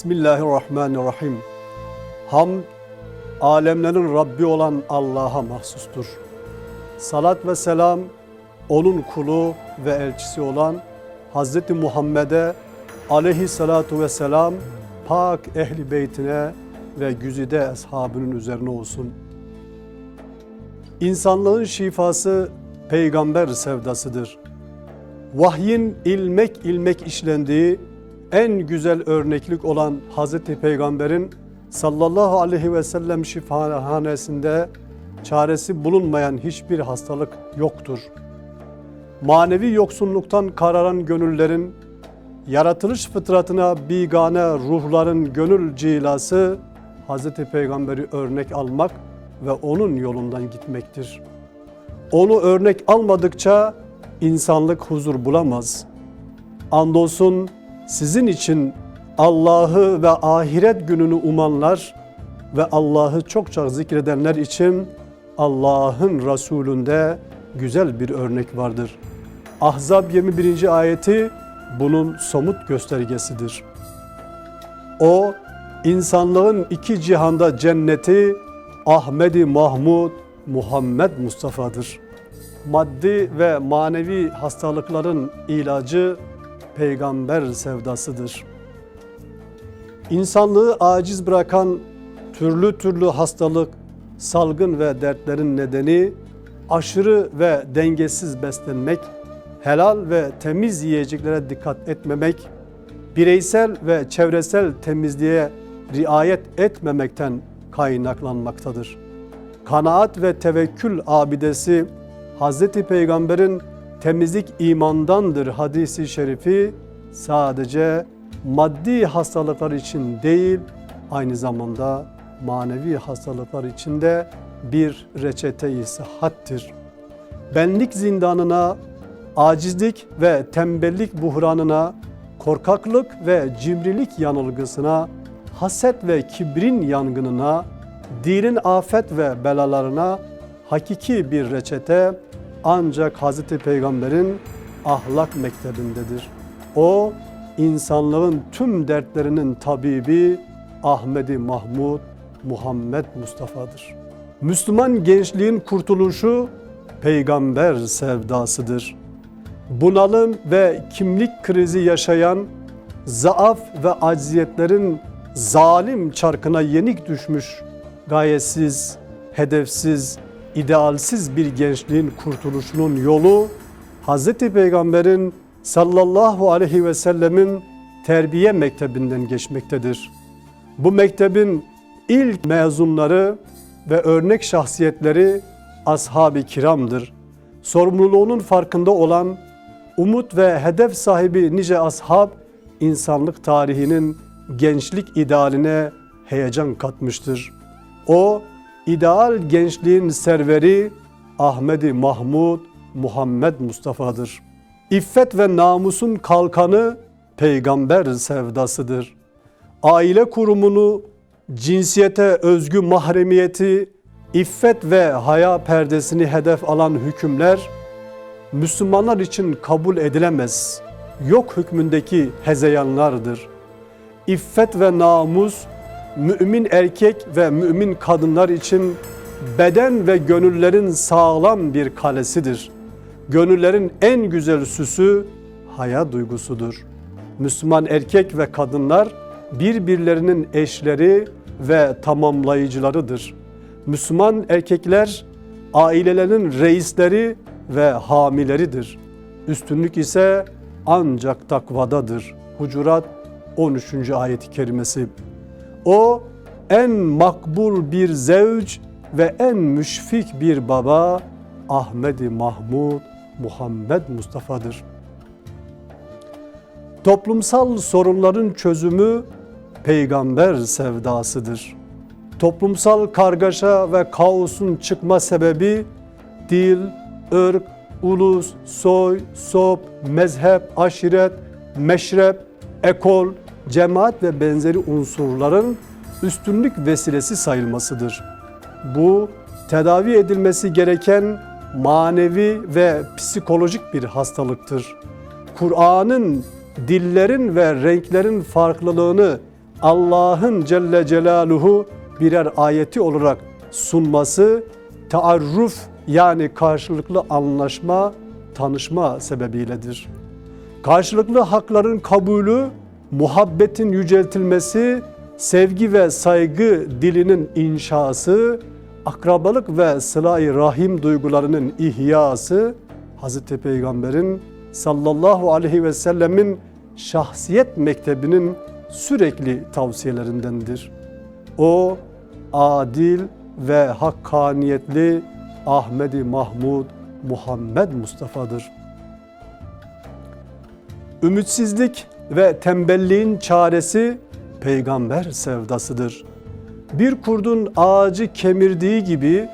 Bismillahirrahmanirrahim. Hamd, alemlerin Rabbi olan Allah'a mahsustur. Salat ve selam, onun kulu ve elçisi olan Hz. Muhammed'e aleyhissalatu vesselam, pak ehli beytine ve güzide eshabının üzerine olsun. İnsanlığın şifası peygamber sevdasıdır. Vahyin ilmek ilmek işlendiği en güzel örneklik olan Hazreti Peygamber'in sallallahu aleyhi ve sellem şifahanesinde çaresi bulunmayan hiçbir hastalık yoktur. Manevi yoksunluktan kararan gönüllerin, yaratılış fıtratına bigane ruhların gönül cilası Hazreti Peygamber'i örnek almak ve onun yolundan gitmektir. Onu örnek almadıkça insanlık huzur bulamaz. Andolsun sizin için Allah'ı ve ahiret gününü umanlar ve Allah'ı çokça zikredenler için Allah'ın Resulünde güzel bir örnek vardır. Ahzab 21. ayeti bunun somut göstergesidir. O insanlığın iki cihanda cenneti Ahmedi Mahmud Muhammed Mustafa'dır. Maddi ve manevi hastalıkların ilacı peygamber sevdasıdır. İnsanlığı aciz bırakan türlü türlü hastalık, salgın ve dertlerin nedeni aşırı ve dengesiz beslenmek, helal ve temiz yiyeceklere dikkat etmemek, bireysel ve çevresel temizliğe riayet etmemekten kaynaklanmaktadır. Kanaat ve tevekkül abidesi Hz. Peygamber'in temizlik imandandır hadisi şerifi sadece maddi hastalıklar için değil aynı zamanda manevi hastalıklar için de bir reçete-i sıhhattir. Benlik zindanına, acizlik ve tembellik buhranına, korkaklık ve cimrilik yanılgısına, haset ve kibrin yangınına, dinin afet ve belalarına hakiki bir reçete ancak Hz. Peygamber'in ahlak mektebindedir. O insanlığın tüm dertlerinin tabibi Ahmedi Mahmud Muhammed Mustafa'dır. Müslüman gençliğin kurtuluşu peygamber sevdasıdır. Bunalım ve kimlik krizi yaşayan zaaf ve acziyetlerin zalim çarkına yenik düşmüş gayetsiz, hedefsiz, idealsiz bir gençliğin kurtuluşunun yolu Hz. Peygamber'in sallallahu aleyhi ve sellemin terbiye mektebinden geçmektedir. Bu mektebin ilk mezunları ve örnek şahsiyetleri ashab-ı kiramdır. Sorumluluğunun farkında olan, umut ve hedef sahibi nice ashab, insanlık tarihinin gençlik idealine heyecan katmıştır. O, ideal gençliğin serveri Ahmedi Mahmud Muhammed Mustafa'dır. İffet ve namusun kalkanı peygamber sevdasıdır. Aile kurumunu, cinsiyete özgü mahremiyeti, iffet ve haya perdesini hedef alan hükümler Müslümanlar için kabul edilemez. Yok hükmündeki hezeyanlardır. İffet ve namus mümin erkek ve mümin kadınlar için beden ve gönüllerin sağlam bir kalesidir. Gönüllerin en güzel süsü haya duygusudur. Müslüman erkek ve kadınlar birbirlerinin eşleri ve tamamlayıcılarıdır. Müslüman erkekler ailelerin reisleri ve hamileridir. Üstünlük ise ancak takvadadır. Hucurat 13. ayet-i kerimesi. O en makbul bir zevc ve en müşfik bir baba Ahmedi Mahmud Muhammed Mustafa'dır. Toplumsal sorunların çözümü peygamber sevdasıdır. Toplumsal kargaşa ve kaosun çıkma sebebi dil, ırk, ulus, soy, sop, mezhep, aşiret, meşrep, ekol, cemaat ve benzeri unsurların üstünlük vesilesi sayılmasıdır. Bu tedavi edilmesi gereken manevi ve psikolojik bir hastalıktır. Kur'an'ın dillerin ve renklerin farklılığını Allah'ın Celle Celaluhu birer ayeti olarak sunması taarruf yani karşılıklı anlaşma, tanışma sebebiyledir. Karşılıklı hakların kabulü, muhabbetin yüceltilmesi, sevgi ve saygı dilinin inşası, akrabalık ve sıla-i rahim duygularının ihyası, Hz. Peygamber'in sallallahu aleyhi ve sellemin şahsiyet mektebinin sürekli tavsiyelerindendir. O adil ve hakkaniyetli Ahmedi Mahmud Muhammed Mustafa'dır. Ümitsizlik ve tembelliğin çaresi peygamber sevdasıdır. Bir kurdun ağacı kemirdiği gibi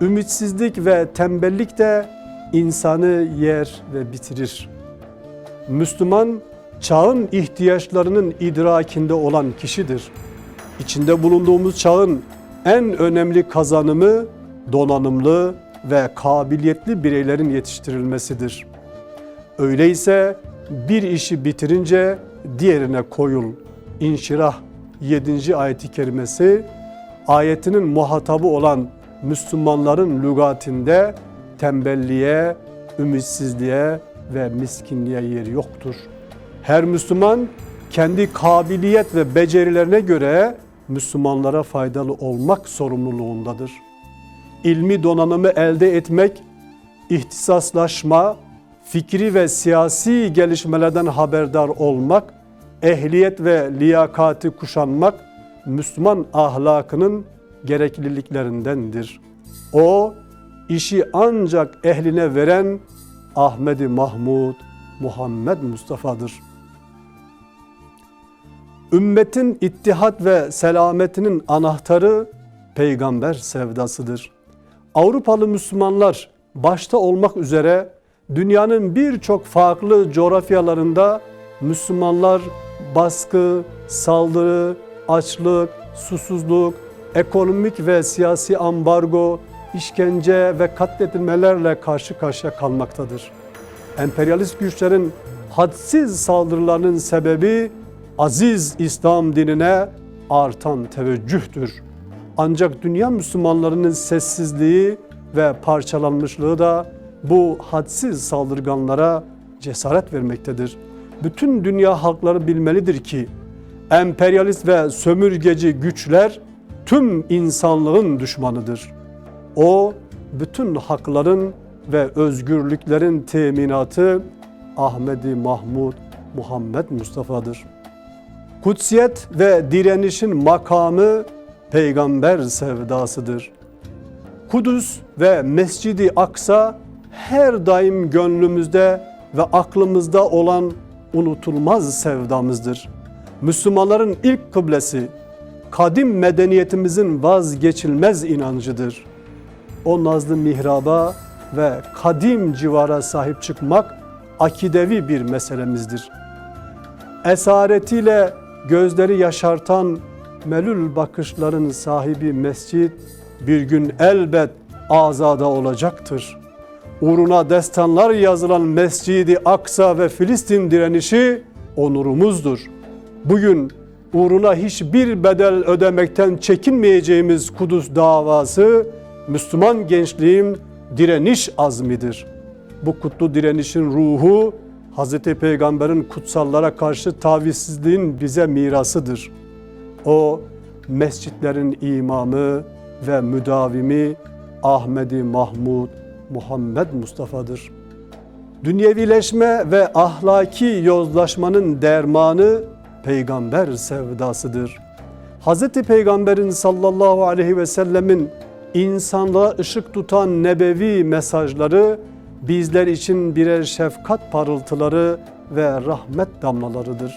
ümitsizlik ve tembellik de insanı yer ve bitirir. Müslüman çağın ihtiyaçlarının idrakinde olan kişidir. İçinde bulunduğumuz çağın en önemli kazanımı donanımlı ve kabiliyetli bireylerin yetiştirilmesidir. Öyleyse bir işi bitirince diğerine koyul. İnşirah 7. ayeti kerimesi ayetinin muhatabı olan Müslümanların lügatinde tembelliğe, ümitsizliğe ve miskinliğe yer yoktur. Her Müslüman kendi kabiliyet ve becerilerine göre Müslümanlara faydalı olmak sorumluluğundadır. İlmi donanımı elde etmek, ihtisaslaşma, fikri ve siyasi gelişmelerden haberdar olmak, ehliyet ve liyakati kuşanmak Müslüman ahlakının gerekliliklerindendir. O işi ancak ehline veren Ahmedi Mahmud Muhammed Mustafa'dır. Ümmetin ittihat ve selametinin anahtarı peygamber sevdasıdır. Avrupalı Müslümanlar başta olmak üzere dünyanın birçok farklı coğrafyalarında Müslümanlar baskı, saldırı, açlık, susuzluk, ekonomik ve siyasi ambargo, işkence ve katledilmelerle karşı karşıya kalmaktadır. Emperyalist güçlerin hadsiz saldırılarının sebebi aziz İslam dinine artan teveccühtür. Ancak dünya Müslümanlarının sessizliği ve parçalanmışlığı da bu hadsiz saldırganlara cesaret vermektedir. Bütün dünya halkları bilmelidir ki emperyalist ve sömürgeci güçler tüm insanlığın düşmanıdır. O bütün hakların ve özgürlüklerin teminatı Ahmedi Mahmud Muhammed Mustafa'dır. Kutsiyet ve direnişin makamı peygamber sevdasıdır. Kudüs ve Mescidi Aksa her daim gönlümüzde ve aklımızda olan unutulmaz sevdamızdır. Müslümanların ilk kıblesi, kadim medeniyetimizin vazgeçilmez inancıdır. O nazlı mihraba ve kadim civara sahip çıkmak akidevi bir meselemizdir. Esaretiyle gözleri yaşartan melül bakışların sahibi mescit bir gün elbet azada olacaktır. Uğruna destanlar yazılan Mescidi Aksa ve Filistin direnişi onurumuzdur. Bugün uğruna hiçbir bedel ödemekten çekinmeyeceğimiz Kudüs davası Müslüman gençliğin direniş azmidir. Bu kutlu direnişin ruhu Hz. Peygamber'in kutsallara karşı tavizsizliğin bize mirasıdır. O mescitlerin imamı ve müdavimi Ahmedi Mahmud Muhammed Mustafa'dır. Dünyevileşme ve ahlaki yozlaşmanın dermanı peygamber sevdasıdır. Hz. Peygamber'in sallallahu aleyhi ve sellemin insanlığa ışık tutan nebevi mesajları bizler için birer şefkat parıltıları ve rahmet damlalarıdır.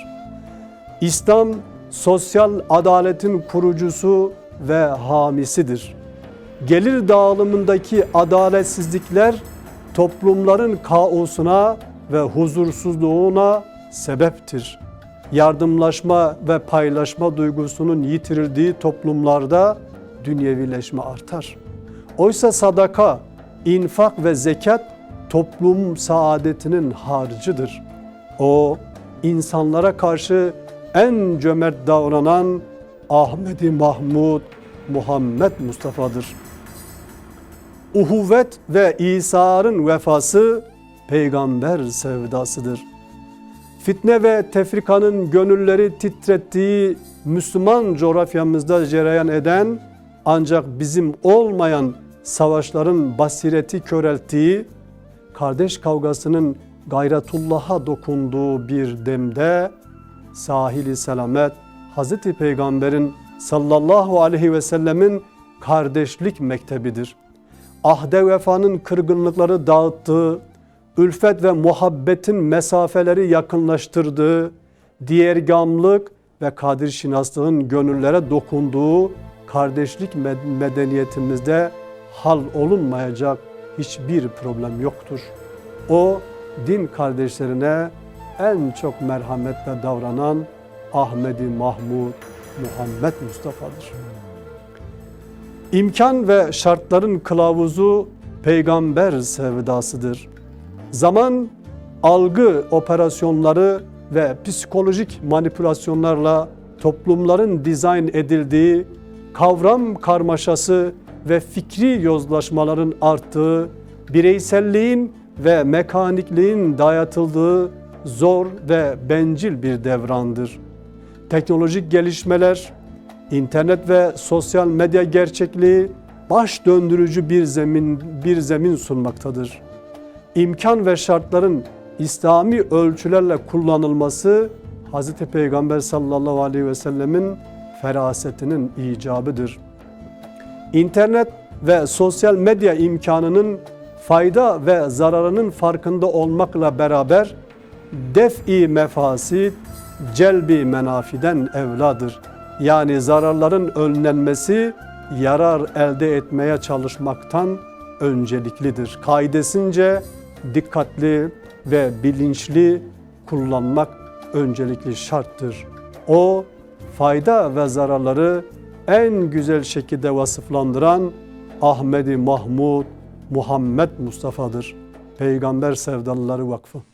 İslam sosyal adaletin kurucusu ve hamisidir. Gelir dağılımındaki adaletsizlikler toplumların kaosuna ve huzursuzluğuna sebeptir. Yardımlaşma ve paylaşma duygusunun yitirildiği toplumlarda dünyevileşme artar. Oysa sadaka, infak ve zekat toplum saadetinin harcıdır. O insanlara karşı en cömert davranan Ahmedi Mahmud Muhammed Mustafa'dır. Uhuvvet ve İsa'nın vefası peygamber sevdasıdır. Fitne ve tefrikanın gönülleri titrettiği Müslüman coğrafyamızda cereyan eden ancak bizim olmayan savaşların basireti körelttiği, kardeş kavgasının gayretullah'a dokunduğu bir demde sahili selamet Hazreti Peygamber'in sallallahu aleyhi ve sellemin kardeşlik mektebidir. Ahde vefanın kırgınlıkları dağıttığı, ülfet ve muhabbetin mesafeleri yakınlaştırdığı, diğergamlık ve kadir şinaslığın gönüllere dokunduğu kardeşlik med- medeniyetimizde hal olunmayacak hiçbir problem yoktur. O din kardeşlerine en çok merhametle davranan Ahmedi Mahmud Muhammed Mustafa'dır. İmkan ve şartların kılavuzu peygamber sevdasıdır. Zaman, algı operasyonları ve psikolojik manipülasyonlarla toplumların dizayn edildiği kavram karmaşası ve fikri yozlaşmaların arttığı, bireyselliğin ve mekanikliğin dayatıldığı zor ve bencil bir devrandır. Teknolojik gelişmeler, internet ve sosyal medya gerçekliği baş döndürücü bir zemin bir zemin sunmaktadır. İmkan ve şartların İslami ölçülerle kullanılması Hz. Peygamber sallallahu aleyhi ve sellemin ferasetinin icabıdır. İnternet ve sosyal medya imkanının fayda ve zararının farkında olmakla beraber def-i mefasit, celbi menafiden evladır. Yani zararların önlenmesi, yarar elde etmeye çalışmaktan önceliklidir. Kaidesince dikkatli ve bilinçli kullanmak öncelikli şarttır. O fayda ve zararları en güzel şekilde vasıflandıran Ahmedi Mahmud Muhammed Mustafa'dır. Peygamber Sevdalıları Vakfı.